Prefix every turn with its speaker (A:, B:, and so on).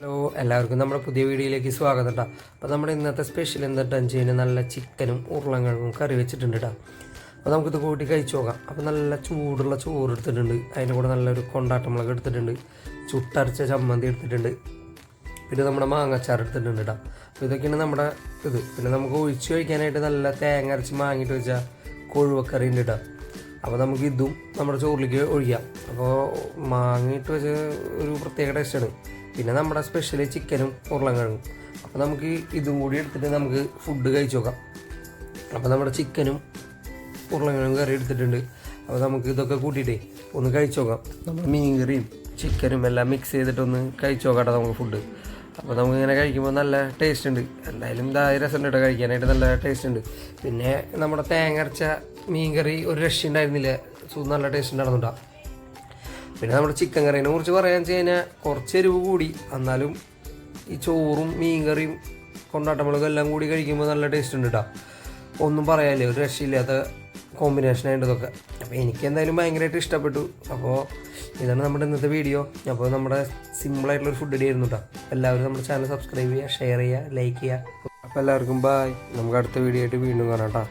A: Hello എല്ലാവർക്കും നമ്മുടെ പുതിയ വീഡിയോയിലേക്ക് സ്വാഗതം കേട്ടോ അപ്പോൾ നമ്മുടെ ഇന്നത്തെ സ്പെഷ്യൽ എന്താണെന്ന് വെച്ച് നല്ല ചിക്കനും ഉരുളക്കിഴങ്ങും കറി വെച്ചിട്ടുണ്ട് കേട്ടോ അപ്പോൾ നമുക്കിത് കൂട്ടി കഴിച്ചു നോക്കാം. അപ്പോൾ നല്ല ചൂടുള്ള ചോറ് എടുത്തിട്ടുണ്ട്. അതിന്റെ കൂടെ നല്ലൊരു കൊണ്ടാട്ടമുളക് എടുത്തിട്ടുണ്ട്. ചുട്ടരച്ച ചമ്മന്തി എടുത്തിട്ടുണ്ട്. പിന്നെ നമ്മുടെ മാങ്ങാച്ചാർ എടുത്തിട്ടുണ്ട് കേട്ടോ അപ്പോൾ ഇതൊക്കെയാണ് നമ്മുടെ ഇത്. പിന്നെ നമുക്ക് ഒഴിച്ച് കഴിക്കാനായിട്ട് നല്ല തേങ്ങ അരച്ച് മാങ്ങിയിട്ട് വെച്ചാൽ കൊഴുവക്കറി ഉണ്ട് കേട്ടോ അപ്പോൾ നമുക്ക് ഇതും നമ്മുടെ ചോറിലേക്ക് ഒഴിക്കാം. അപ്പോൾ മാങ്ങിയിട്ട് വെച്ച് ഒരു പ്രത്യേക ടേസ്റ്റാണ് പിന്നെ നമ്മുടെ സ്പെഷ്യൽ ചിക്കനും ഉരുളക്കിഴങ്ങും അപ്പോൾ നമുക്ക് ഇതും കൂടി എടുത്തിട്ട് നമുക്ക് ഫുഡ് കഴിച്ചു നോക്കാം. അപ്പോൾ നമ്മുടെ ചിക്കനും ഉരുളക്കിഴങ്ങും കറി എടുത്തിട്ടുണ്ട്. അപ്പോൾ നമുക്ക് ഇതൊക്കെ കൂട്ടിയിട്ടേ ഒന്ന് കഴിച്ചു നോക്കാം. നമ്മുടെ മീൻ കറിയും ചിക്കനും എല്ലാം മിക്സ് ചെയ്തിട്ടൊന്ന് കഴിച്ചു നോക്കാം നമുക്ക് ഫുഡ് അപ്പോൾ നമുക്ക് ഇങ്ങനെ കഴിക്കുമ്പോൾ നല്ല ടേസ്റ്റ് ഉണ്ട്. എന്തായാലും ഇതാ രസമുണ്ട് കഴിക്കാനായിട്ട് നല്ല ടേസ്റ്റ് ഉണ്ട്. പിന്നെ നമ്മുടെ തേങ്ങ അരച്ച മീൻ കറി ഒരു രക്ഷ ഉണ്ടായിരുന്നില്ല നല്ല ടേസ്റ്റ് ഉണ്ടായിരുന്നുണ്ടോ പിന്നെ നമ്മുടെ ചിക്കൻ കറീനെ കുറിച്ച് പറയാന്ന് വെച്ച് കഴിഞ്ഞാൽ കുറച്ച് എരിവ് കൂടി. എന്നാലും ഈ ചോറും മീൻ കറിയും കൊണ്ടാട്ടമുളകും എല്ലാം കൂടി കഴിക്കുമ്പോൾ നല്ല ടേസ്റ്റ് ഉണ്ട് കേട്ടോ ഒന്നും പറയാനില്ല ഒരു രക്ഷയില്ലാത്ത കോമ്പിനേഷൻ ആയിട്ട് ഇതൊക്കെ. അപ്പോൾ എനിക്ക് എന്തായാലും ഭയങ്കരമായിട്ട് ഇഷ്ടപ്പെട്ടു. അപ്പോൾ ഇതാണ് നമ്മുടെ ഇന്നത്തെ വീഡിയോ അപ്പോൾ നമ്മുടെ സിമ്പിളായിട്ടുള്ളൊരു ഫുഡ് ഡേ ആയിരുന്നു കേട്ടോ എല്ലാവരും നമ്മുടെ ചാനൽ സബ്സ്ക്രൈബ് ചെയ്യുക ഷെയർ ചെയ്യുക ലൈക്ക് ചെയ്യുക. അപ്പോൾ എല്ലാവർക്കും ബായ് നമുക്ക് അടുത്ത വീഡിയോ ആയിട്ട് വീണ്ടും കാണാം കേട്ടോ